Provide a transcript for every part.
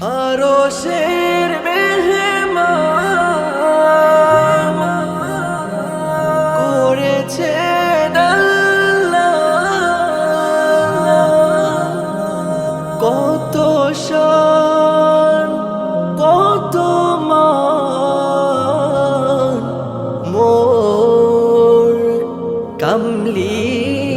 আরও শের আল্লাহ। কত কত মোর কামলিওয়ালা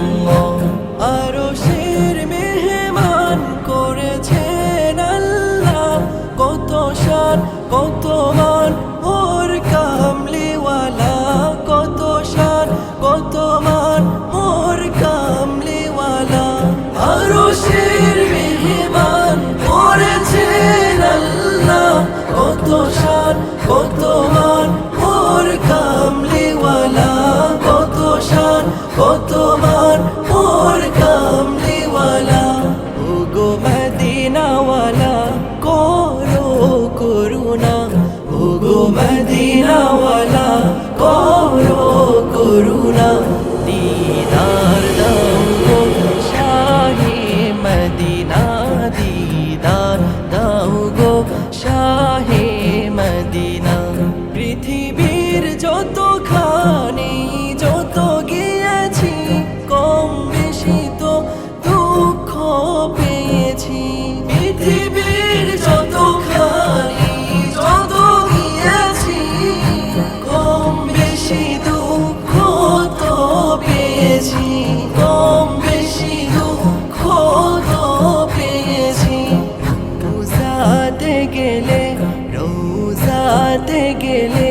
আরশের কত মান ওর কামলিওয়ালা কত শান কত মান ওর কামলিওয়ালা। ওগো মদিনাওয়ালা যত গিয়েছি, কম বেশি তো দুঃখ পেয়েছি। পৃথিবীর যত খানি যত গিয়েছি, কম বেশি দুঃখ তো পেয়েছি। কম বেশি দুঃখ তো পেয়েছি। রোজাতে গেলে রোজাতে গেলে